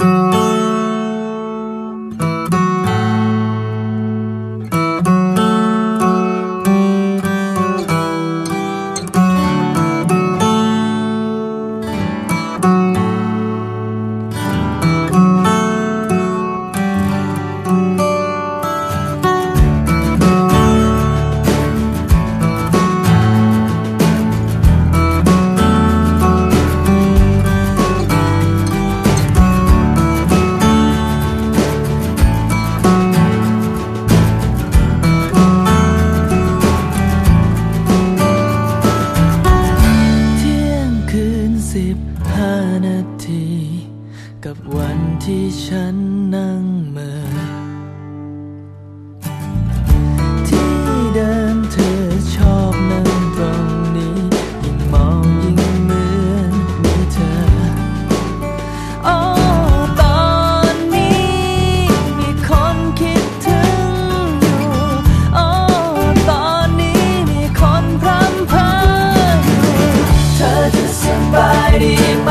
เที่ฉันนั่งเมื่อที่เดิมเธอชอบนั่งตรงนี้ ยิ่งมองยิ่งเหมือนมีเธอ โอ้ตอนนี้มีคนคิดถึงอยู่ โอ้ตอนนี้มีคนพรำเพ้ออยู่เธอจะสบายดีไหม